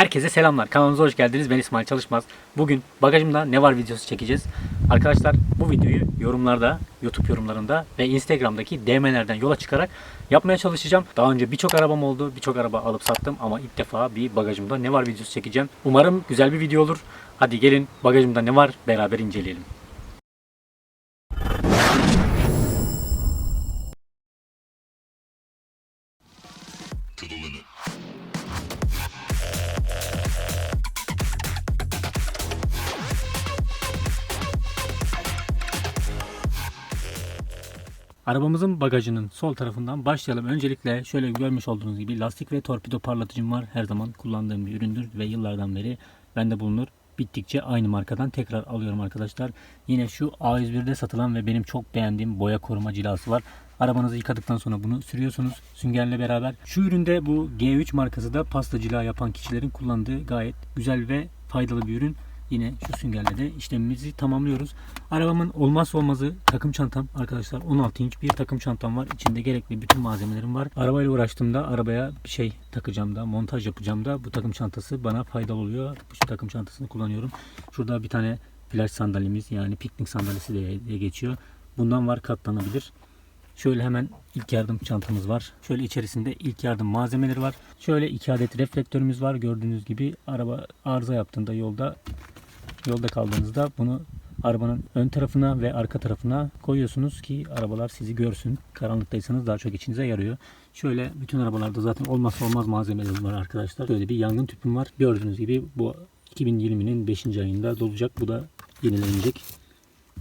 Herkese selamlar. Kanalımıza hoş geldiniz. Ben İsmail Çalışmaz. Bugün bagajımda ne var videosu çekeceğiz. Arkadaşlar bu videoyu yorumlarda, YouTube yorumlarında ve Instagram'daki DM'lerden yola çıkarak yapmaya çalışacağım. Daha önce birçok arabam oldu. Birçok araba alıp sattım ama ilk defa bir bagajımda ne var videosu çekeceğim. Umarım güzel bir video olur. Hadi gelin bagajımda ne var beraber inceleyelim. Arabamızın bagajının sol tarafından başlayalım. Öncelikle şöyle görmüş olduğunuz gibi lastik ve torpido parlatıcım var. Her zaman kullandığım bir üründür ve yıllardan beri bende bulunur. Bittikçe aynı markadan tekrar alıyorum arkadaşlar. Yine şu A101'de satılan ve benim çok beğendiğim boya koruma cilası var. Arabanızı yıkadıktan sonra bunu sürüyorsunuz süngerle beraber. Şu üründe bu G3 markası da pasta cila yapan kişilerin kullandığı gayet güzel ve faydalı bir ürün. Yine şu süngerle de işlemimizi tamamlıyoruz. Arabamın olmazsa olmazı takım çantam arkadaşlar 16 inç bir takım çantam var. İçinde gerekli bütün malzemelerim var. Arabayla uğraştığımda arabaya bir şey takacağım da montaj yapacağım da bu takım çantası bana faydalı oluyor. Bu takım çantasını kullanıyorum. Şurada bir tane plaj sandalyemiz yani piknik sandalyesi diye geçiyor. Bundan var katlanabilir. Şöyle hemen ilk yardım çantamız var. Şöyle içerisinde ilk yardım malzemeleri var. Şöyle iki adet reflektörümüz var. Gördüğünüz gibi araba arıza yaptığında yolda yolda kaldığınızda bunu arabanın ön tarafına ve arka tarafına koyuyorsunuz ki arabalar sizi görsün. Karanlıktaysanız daha çok içinize yarıyor. Şöyle bütün arabalarda zaten olmazsa olmaz malzemelerim var arkadaşlar. Böyle bir yangın tüpüm var. Gördüğünüz gibi bu 2020'nin 5. ayında dolacak. Bu da yenilenecek.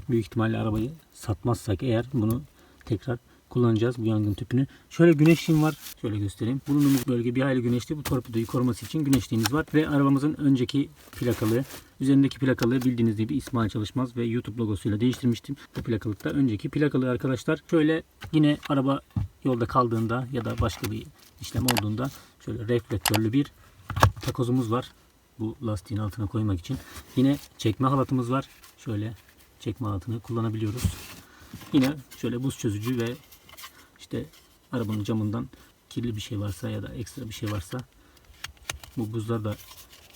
Büyük ihtimalle arabayı satmazsak eğer bunu tekrar kullanacağız bu yangın tüpünü. Şöyle güneşliğim var. Şöyle göstereyim. Bulunduğumuz bölge bir hayli güneşli. Bu torpidoyu koruması için güneşliğimiz var. Ve arabamızın önceki plakalı, üzerindeki plakalı bildiğiniz gibi İsmail Çalışmaz ve YouTube logosuyla değiştirmiştim. Bu plakalıkta önceki plakalı arkadaşlar. Şöyle yine araba yolda kaldığında ya da başka bir işlem olduğunda şöyle reflektörlü bir takozumuz var. Bu lastiğin altına koymak için. Yine çekme halatımız var. Şöyle çekme halatını kullanabiliyoruz. Yine şöyle buz çözücü ve işte arabanın camından kirli bir şey varsa ya da ekstra bir şey varsa bu buzlar da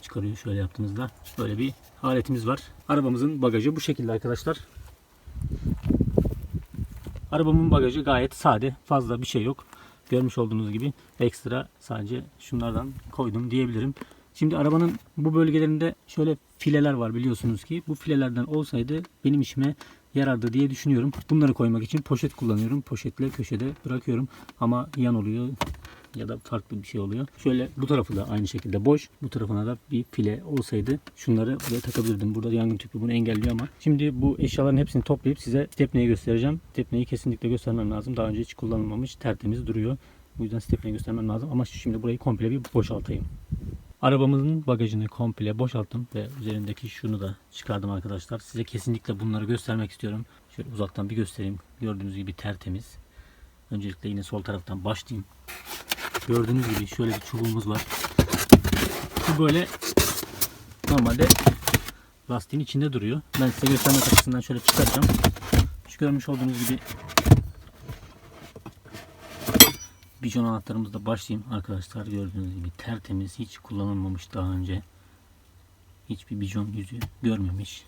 çıkarıyor şöyle yaptığınızda. Böyle bir aletimiz var. Arabamızın bagajı bu şekilde arkadaşlar. Arabamın bagajı gayet sade. Fazla bir şey yok. Görmüş olduğunuz gibi ekstra sadece şunlardan koydum diyebilirim. Şimdi arabanın bu bölgelerinde şöyle fileler var biliyorsunuz ki. Bu filelerden olsaydı benim işime yarardı diye düşünüyorum. Bunları koymak için poşet kullanıyorum. Poşetle köşede bırakıyorum. Ama yan oluyor ya da farklı bir şey oluyor. Şöyle bu tarafı da aynı şekilde boş. Bu tarafına da bir file olsaydı şunları buraya takabilirdim. Burada yangın tüpü bunu engelliyor ama. Şimdi bu eşyaların hepsini toplayıp size stepneyi göstereceğim. Stepneyi kesinlikle göstermem lazım. Daha önce hiç kullanılmamış. Tertemiz duruyor. Bu yüzden stepneyi göstermem lazım. Ama şimdi burayı komple bir boşaltayım. Arabamızın bagajını komple boşalttım ve üzerindeki şunu da çıkardım arkadaşlar. Size kesinlikle bunları göstermek istiyorum. Şöyle uzaktan bir göstereyim. Gördüğünüz gibi tertemiz. Öncelikle yine sol taraftan başlayayım. Gördüğünüz gibi şöyle bir çubuğumuz var. Bu böyle normalde lastiğin içinde duruyor. Ben size göstermek açısından şöyle çıkaracağım. Şu görmüş olduğunuz gibi bijon anahtarımızla başlayayım arkadaşlar. Gördüğünüz gibi tertemiz, hiç kullanılmamış daha önce. Hiçbir bijon yüzü görmemiş.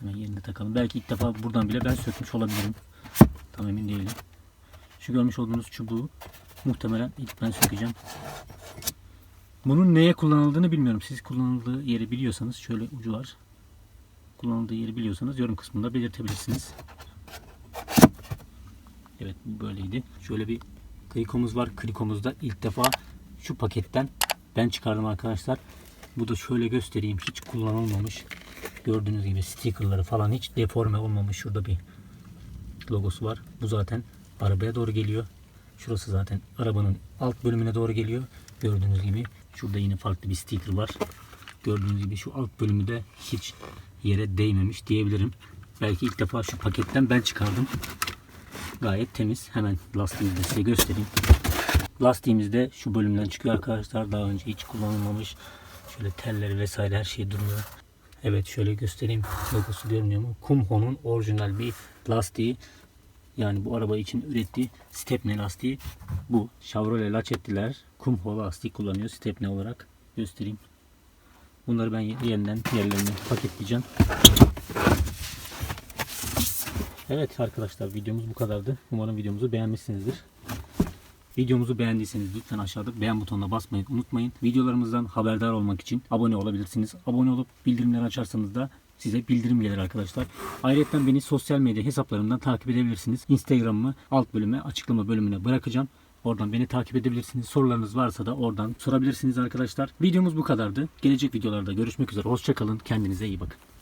Hemen yerine takalım. Belki ilk defa buradan bile ben sökmüş olabilirim. Tam emin değilim. Şu görmüş olduğunuz çubuğu muhtemelen ilk ben sökeceğim. Bunun neye kullanıldığını bilmiyorum. Siz kullanıldığı yeri biliyorsanız şöyle ucu var. Kullanıldığı yeri biliyorsanız yorum kısmında belirtebilirsiniz. Evet böyleydi. Şöyle bir klikomuz var. Klikomuzda ilk defa şu paketten ben çıkardım arkadaşlar. Bu da şöyle göstereyim. Hiç kullanılmamış. Gördüğünüz gibi stickerları falan hiç deforme olmamış. Şurada bir logosu var. Bu zaten arabaya doğru geliyor. Şurası zaten arabanın alt bölümüne doğru geliyor. Gördüğünüz gibi şurada yine farklı bir sticker var. Gördüğünüz gibi şu alt bölümü de hiç yere değmemiş diyebilirim. Belki ilk defa şu paketten ben çıkardım. Gayet temiz. Hemen lastiğimizi de size göstereyim. Lastiğimiz de şu bölümden çıkıyor arkadaşlar. Daha önce hiç kullanılmamış. Şöyle telleri vesaire her şey duruyor. Evet şöyle göstereyim. Logosu görünüyor mu? Kumho'nun orijinal bir lastiği. Yani bu araba için ürettiği Stepney lastiği bu. Chevrolet Lachetta'lar Kumho lastik kullanıyor Stepney olarak. Göstereyim. Bunları ben yeniden yerlerini paketleyeceğim. Evet arkadaşlar videomuz bu kadardı. Umarım videomuzu beğenmişsinizdir. Videomuzu beğendiyseniz lütfen aşağıda beğen butonuna basmayı unutmayın. Videolarımızdan haberdar olmak için abone olabilirsiniz. Abone olup bildirimleri açarsanız da size bildirim gelir arkadaşlar. Ayrıca beni sosyal medya hesaplarımdan takip edebilirsiniz. Instagram'ımı alt bölüme açıklama bölümüne bırakacağım. Oradan beni takip edebilirsiniz. Sorularınız varsa da oradan sorabilirsiniz arkadaşlar. Videomuz bu kadardı. Gelecek videolarda görüşmek üzere. Hoşçakalın. Kendinize iyi bakın.